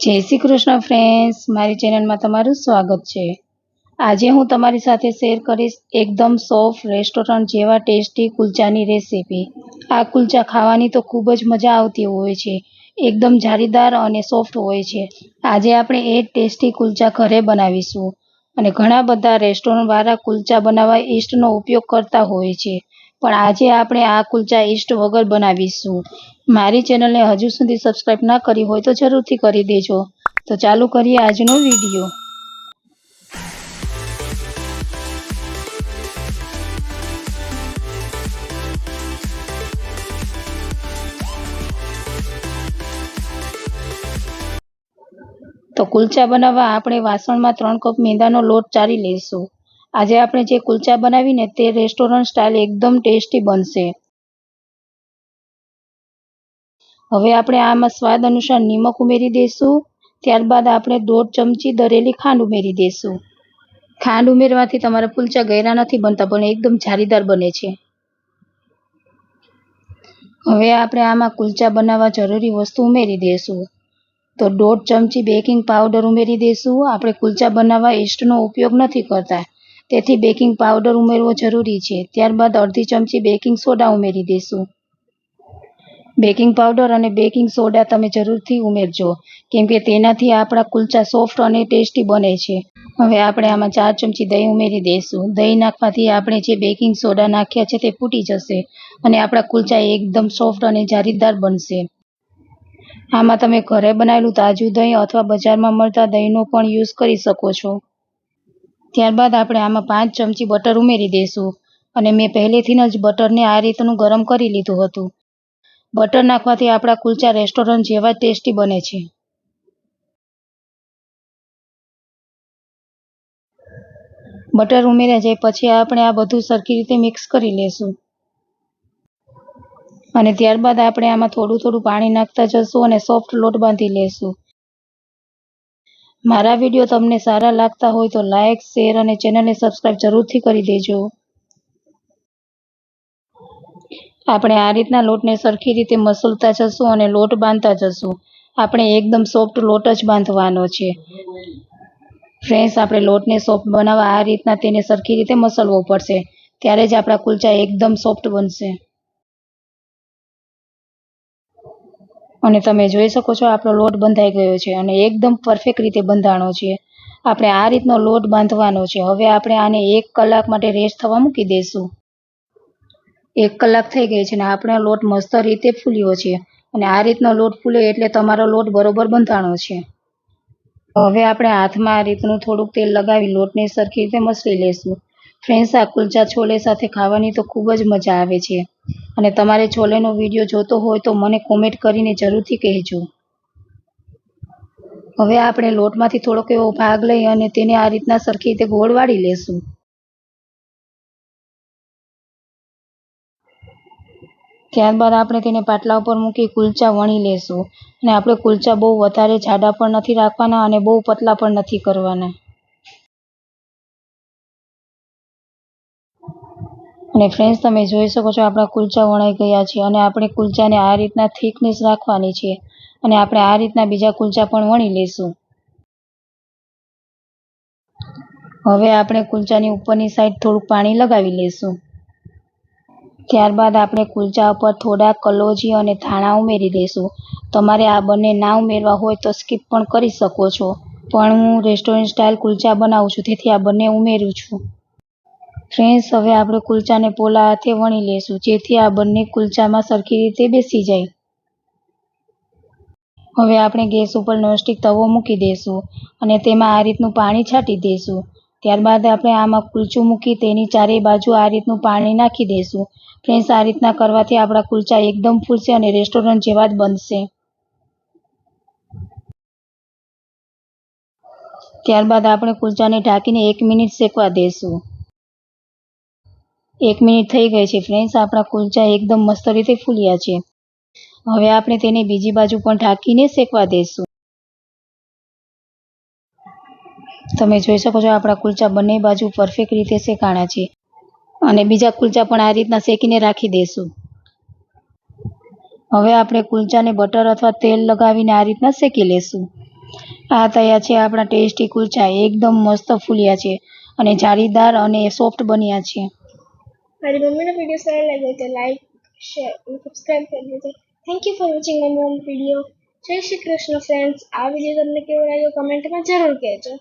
જય શ્રી કૃષ્ણ ફ્રેન્ડ્સ મારી ચેનલમાં તમારું સ્વાગત છે. આજે હું તમારી સાથે શેર કરીશ એકદમ સોફ્ટ રેસ્ટોરન્ટ જેવા ટેસ્ટી કુલચાની રેસીપી આ કુલચા ખાવાની તો ખૂબ જ મજા આવતી હોય છે. એકદમ જારીદાર અને સોફ્ટ હોય છે. આજે આપણે એ ટેસ્ટી કુલચા ઘરે બનાવીશું. અને ઘણા બધા રેસ્ટોરન્ટવાળા કુલચા બનાવવા ઈસ્ટનો ઉપયોગ કરતા હોય છે. પણ આજે આપણે આ કુલચા ઈસ્ટ વગર બનાવીશું. મારી ચેનલને હજુ સુધી સબસ્ક્રાઈબ ના કરી હોય તો જરૂરથી કરી દેજો. તો ચાલુ કરીએ આજનો વીડિયો. તો કુલચા બનાવવા આપણે વાસણમાં ત્રણ કપ મેંદાનો લોટ ચારી લઈશું. આજે આપણે જે કુલચા બનાવીને તે રેસ્ટોરન્ટ સ્ટાઇલ એકદમ ટેસ્ટી બનશે. હવે આપણે આમાં સ્વાદ અનુસાર નિમક ઉમેરી દઈશું, ત્યારબાદ આપણે દોઢ ચમચી દરેલી ખાંડ ઉમેરી દઈશું. ખાંડ ઉમેરવાથી તમારા કુલચા ગયરા નથી બનતા, પણ એકદમ જારીદાર બને છે. હવે આપણે આમાં કુલચા બનાવવા જરૂરી વસ્તુ ઉમેરી દઈશું. તો દોઢ ચમચી બેકિંગ પાવડર ઉમેરી દઈશું. આપણે કુલચા બનાવવા ઈસ્ટનો ઉપયોગ નથી કરતા. તેથી બેકિંગ પાવડર ઉમેરવો જરૂરી છે. ત્યારબાદ અડધી ચમચી બેકિંગ સોડા ઉમેરી દઈશું બેકિંગ પાવડર અને બેકિંગ સોડા તમે જરૂરથી ઉમેરજો, કેમ કે તેનાથી આપણા કુલચા સોફ્ટ અને ટેસ્ટી બને છે. હવે આપણે આમાં ચાર ચમચી દહીં ઉમેરી દઈશું દહીં નાખવાથી આપણે જે બેકિંગ સોડા નાખ્યા છે તે ફૂટી જશે અને આપણા કુલચા એકદમ સોફ્ટ અને જારીદાર બનશે. આમાં તમે ઘરે બનાવેલું તાજું દહીં અથવા બજારમાં મળતા દહીંનો પણ યુઝ કરી શકો છો. ત્યારબાદ આપણે આમાં પાંચ ચમચી બટર ઉમેરી દઈશું અને મેં પહેલેથી જ બટરને આ રીતનું ગરમ કરી લીધું હતું. બટર નાખવાથી આપણા કુલચા રેસ્ટોરન્ટ જેવા ટેસ્ટી બને છે. બટર ઉમેર્યા જાય પછી આપણે આ બધું સરખી રીતે મિક્સ કરી લેશું. અને ત્યારબાદ આપણે આમાં થોડું થોડું પાણી નાખતા જશું અને સોફ્ટ લોટ બાંધી લેશું. મારા વીડિયો તમને સારા લાગતા હોય તો લાઇક શેર અને ચેનલને સબસ્ક્રાઇબ જરૂરથી કરી દેજો. આપણે આ રીતના લોટને સરખી રીતે મસલતા જશું અને લોટ બાંધતા જશું. આપણે એકદમ સોફ્ટ લોટ જ બાંધવાનો છે. ફ્રેન્ડ્સ, આપણે લોટને સોફ્ટ બનાવવા આ રીતના તેને સરખી રીતે મસલવો પડશે. ત્યારે જ આપણા કુલચા એકદમ સોફ્ટ બનશે. અને તમે જોઈ શકો છો આપણો લોટ બંધાઈ ગયો છે અને એકદમ પરફેક્ટ રીતે બંધાણો છે. આપણે આ રીતનો લોટ બાંધવાનો છે. હવે આપણે આને એક કલાક માટે રેસ્ટ થવા મૂકી દઈશું એક કલાક થઈ ગઈ છે ને આપણો લોટ મસ્ત રીતે ફૂલ્યો છે. અને આ રીતનો લોટ ફૂલે એટલે તમારો લોટ બરોબર બંધાણો છે. હવે આપણે હાથમાં આ રીતનું થોડુંક તેલ લગાવી લોટને સરખી રીતે મસળી લેશું. ફ્રેન્ડ્સ, આ કુલચા છોલે સાથે ખાવાની તો ખૂબ જ મજા આવે છે. અને તમારે છોલેનો વીડિયો જોતો હોય તો મને કોમેન્ટ કરીને જરૂરથી કહેજો. હવે આપણે લોટમાંથી થોડોક એવો ભાગ લઈ અને તેને આ રીતના સરખી રીતે ગોળ વાળી લેશું. ત્યારબાદ આપણે તેને પાટલા ઉપર મૂકી કુલચા વણી લેશું. અને આપણે કુલચા બહુ વધારે જાડા પણ નથી રાખવાના અને બહુ પતલા પણ નથી કરવાના. અને ફ્રેન્ડ્સ તમે જોઈ શકો છો આપણા કુલચા વણાઈ ગયા છે અને આપણે કુલચાને આ રીતના થિકનેસ રાખવાની છે અને આપણે આ રીતના બીજા કુલચા પણ વણી લઈશું. હવે આપણે કુલચાની ઉપરની સાઈડ થોડુંક પાણી લગાવી લઈશું. ત્યારબાદ આપણે કુલચા ઉપર થોડા કલોજી અને ધાણા ઉમેરી દઈશું. તમારે આ બંને ના ઉમેરવા હોય તો સ્કીપ પણ કરી શકો છો. પણ હું રેસ્ટોરન્ટ સ્ટાઇલ કુલચા બનાવું છું, તેથી આ બંને ઉમેરું છું. ફ્રેન્ડ્સ હવે આપણે કુલચાને પોલા હાથે વણી લેશું, જેથી આ બંને કુલચામાં સરખી રીતે બેસી જાય. હવે આપણે ગેસ ઉપર નોનસ્ટિક તવો મૂકી દઈશું અને તેમાં આ રીતનું પાણી છાંટી દઈશું ત્યારબાદ આપણે આમાં કુલચું મૂકી તેની ચારેય બાજુ આ રીતનું પાણી નાખી દઈશું ફ્રેન્ડ્સ આ રીતના કરવાથી આપણા કુલચા એકદમ ફૂલશે અને રેસ્ટોરન્ટ જેવા જ બનશે. ત્યારબાદ આપણે કુલચાને ઢાંકીને એક મિનિટ શેકવા દઈશું એક મિનિટ થઈ ગઈ છે ફ્રેન્ડ્સ આપણા કુલચા એકદમ મસ્ત રીતે ફૂલ્યા છે. હવે આપણે તેને બીજી બાજુ પણ ઢાંકીને શેકવા દઈશું તમે જોઈ શકો છો, આપણા કુલચા બંને બાજુ પરફેક્ટ રીતે શેકાણા છે. અને બીજા કુલચા પણ આ રીતના શેકીને રાખી દઈશું હવે આપણે કુલચાને બટર અથવા તેલ લગાવીને આ રીતના શેકી લેશું. આ તૈયાર છે આપણા ટેસ્ટી કુલચા. એકદમ મસ્ત ફૂલ્યા છે અને જાળીદાર અને સોફ્ટ બન્યા છે. મારી મમ્મીનો વીડિયો સારો લાગ્યો તો લાઈક શેર અને સબસ્ક્રાઈબ કરી દેજો. Thank you for watching my mom video Jai Shri Krishna friends આ વીડિયો તમને કેવો લાગ્યો કમેન્ટમાં જરૂર કહેજો.